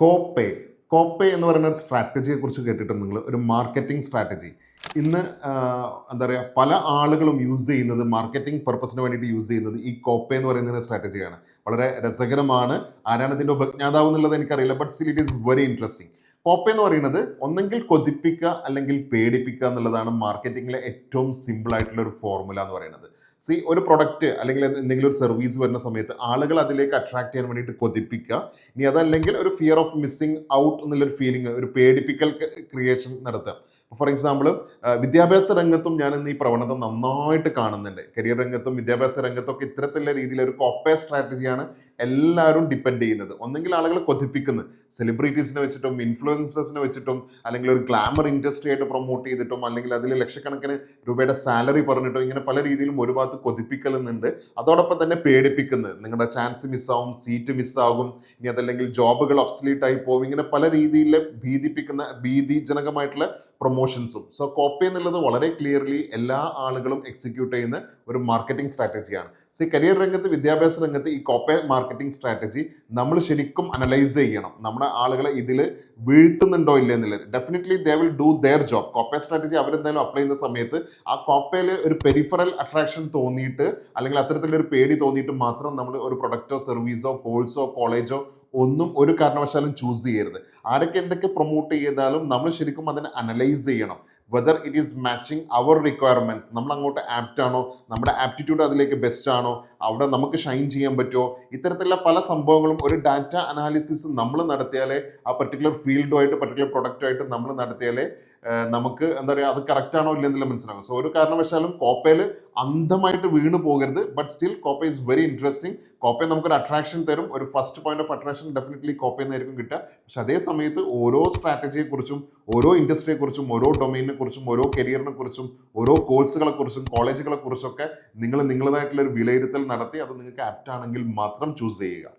കോപ്പേ. കോപ്പേ എന്ന് പറയുന്ന ഒരു സ്ട്രാറ്റജിയെ കുറിച്ച് കേട്ടിട്ടുണ്ട് നിങ്ങൾ. ഒരു മാർക്കറ്റിംഗ് സ്ട്രാറ്റജി ഇന്ന് എന്താ പറയുക പല ആളുകളും യൂസ് ചെയ്യുന്നത് മാർക്കറ്റിംഗ് പർപ്പസിന് വേണ്ടിയിട്ട് യൂസ് ചെയ്യുന്നത് ഈ കോപ്പേ എന്ന് പറയുന്ന ഒരു സ്ട്രാറ്റജിയാണ് വളരെ രസകരമാണ്. ആരാണ് ഇതിന്റെ ഉപജ്ഞാതാവ് എന്നുള്ളത് എനിക്കറിയില്ല but still it is very interesting കോപ്പേ എന്ന് പറയുന്നത് ഒന്നെങ്കിൽ കൊതിപ്പിക്കുക അല്ലെങ്കിൽ പേടിപ്പിക്കുക എന്നുള്ളതാണ് മാർക്കറ്റിങ്ങിലെ ഏറ്റവും സിമ്പിൾ ആയിട്ടുള്ള ഒരു ഫോർമുല എന്ന് പറയുന്നത്. സി ഒരു പ്രൊഡക്റ്റ് അല്ലെങ്കിൽ എന്തെങ്കിലും ഒരു സർവീസ് വരുന്ന സമയത്ത് ആളുകൾ അതിലേക്ക് അട്രാക്ട് ചെയ്യാൻ വേണ്ടിയിട്ട് കൊതിപ്പിക്കുക. ഇനി അതല്ലെങ്കിൽ ഒരു ഫിയർ ഓഫ് മിസ്സിങ് ഔട്ട് എന്നുള്ളൊരു ഫീലിംഗ് ഒരു പേടിപ്പിക്കൽ ക്രിയേഷൻ നടത്തുക. ഫോർ എക്സാമ്പിൾ വിദ്യാഭ്യാസ രംഗത്തും ഞാൻ ഇന്ന് ഈ പ്രവണത നന്നായിട്ട് കാണുന്നുണ്ട്. കരിയർ രംഗത്തും വിദ്യാഭ്യാസ രംഗത്തൊക്കെ ഇത്തരത്തിലുള്ള രീതിയിൽ ഒരു കോപ്പേ സ്ട്രാറ്റജിയാണ് എല്ലാവരും ഡിപ്പെൻഡ് ചെയ്യുന്നത്. ഒന്നെങ്കിൽ ആളുകളെ കൊതിപ്പിക്കുന്നത് സെലിബ്രിറ്റീസിനെ വെച്ചിട്ടും ഇൻഫ്ലുവൻസേഴ്സിനെ വെച്ചിട്ടും അല്ലെങ്കിൽ ഒരു ഗ്ലാമർ ഇൻഡസ്ട്രി ആയിട്ട് പ്രൊമോട്ട് ചെയ്തിട്ടും അല്ലെങ്കിൽ അതിൽ ലക്ഷക്കണക്കിന് രൂപയുടെ സാലറി പറഞ്ഞിട്ടും ഇങ്ങനെ പല രീതിയിലും ഒരു ഭാഗത്ത് കൊതിപ്പിക്കലുന്നുണ്ട്. അതോടൊപ്പം തന്നെ പേടിപ്പിക്കുന്നത്. നിങ്ങളുടെ ചാൻസ് മിസ്സാവും സീറ്റ് മിസ്സാകും ഇനി അതല്ലെങ്കിൽ ജോബുകൾ ഒബ്സലീറ്റ് ആയി പോകും ഇങ്ങനെ പല രീതിയിൽ ഭീതിപ്പിക്കുന്ന ഭീതിജനകമായിട്ടുള്ള പ്രൊമോഷൻസും സോ കോപ്പി എന്നുള്ളത് വളരെ ക്ലിയർലി എല്ലാ ആളുകളും എക്സിക്യൂട്ട് ചെയ്യുന്ന ഒരു മാർക്കറ്റിംഗ് സ്ട്രാറ്റജിയാണ് സി കരിയർ രംഗത്ത് വിദ്യാഭ്യാസ രംഗത്ത് ഈ കോപ്പേ മാർക്കറ്റിംഗ് സ്ട്രാറ്റജി നമ്മൾ ശരിക്കും അനലൈസ് ചെയ്യണം. നമ്മുടെ ആളുകളെ ഇതിൽ വീഴ്ത്തുന്നുണ്ടോ ഇല്ല എന്നുള്ളത്. Definitely they will do their job കോപ്പേ strategy അവരെന്തായാലും അപ്ലൈ ചെയ്യുന്ന സമയത്ത് ആ കോപ്പയിൽ ഒരു പെരിഫറൽ അട്രാക്ഷൻ തോന്നിയിട്ട് അല്ലെങ്കിൽ അത്തരത്തിലൊരു പേടി തോന്നിയിട്ട് മാത്രം നമ്മൾ ഒരു പ്രൊഡക്റ്റോ സർവീസോ കോഴ്സോ കോളേജോ ഒന്നും ഒരു കാരണവശാലും ചൂസ് ചെയ്യരുത്. ആരൊക്കെ എന്തൊക്കെ പ്രൊമോട്ട് ചെയ്താലും നമ്മൾ ശരിക്കും അതിനെ അനലൈസ് ചെയ്യണം. വെദർ ഇറ്റ് ഈസ് മാച്ചിങ് അവർ റിക്വയർമെന്റ്സ് നമ്മൾ അങ്ങോട്ട് ആപ്റ്റ് ആണോ നമ്മുടെ ആപ്റ്റിറ്റ്യൂഡ് അതിലേക്ക് ബെസ്റ്റ് ആണോ അവിടെ നമുക്ക് ഷൈൻ ചെയ്യാൻ പറ്റുമോ? ഇത്തരത്തിലുള്ള പല സംഭവങ്ങളും ഒരു ഡാറ്റ അനാലിസിസ് നമ്മൾ നടത്തിയാലേ ആ പർട്ടിക്കുലർ ഫീൽഡുമായിട്ട് പർട്ടിക്കുലർ പ്രൊഡക്റ്റുമായിട്ട് നമ്മൾ നടത്തിയാലേ നമുക്ക് എന്താ പറയുക അത് കറക്റ്റാണോ ഇല്ലെന്നില്ല മനസ്സിലാകും സോ ഒരു കാരണവശാലും കോപ്പയിൽ അന്ധമായിട്ട് വീണ് പോകരുത്. ബട്ട് സ്റ്റിൽ കോപ്പ ഈസ് വെരി ഇൻട്രസ്റ്റിംഗ് കോപ്പയെ നമുക്കൊരു അട്രാക്ഷൻ തരും. ഒരു first point of attraction definitely കോപ്പയിൽ നിന്നായിരിക്കും കിട്ടുക. പക്ഷെ അതേ സമയത്ത് ഓരോ സ്ട്രാറ്റജിയെക്കുറിച്ചും ഓരോ ഇൻഡസ്ട്രിയെക്കുറിച്ചും ഓരോ ഡൊമൈനിനെ കുറിച്ചും ഓരോ കരിയറിനെ കുറിച്ചും ഓരോ കോഴ്സുകളെ കുറിച്ചും കോളേജുകളെ കുറിച്ചൊക്കെ നിങ്ങൾ നിങ്ങളുടേതായിട്ടുള്ള ഒരു വിലയിരുത്തൽ നടത്തി അത് നിങ്ങൾക്ക് ആപ്റ്റ് ആണെങ്കിൽ മാത്രം ചൂസ് ചെയ്യുക.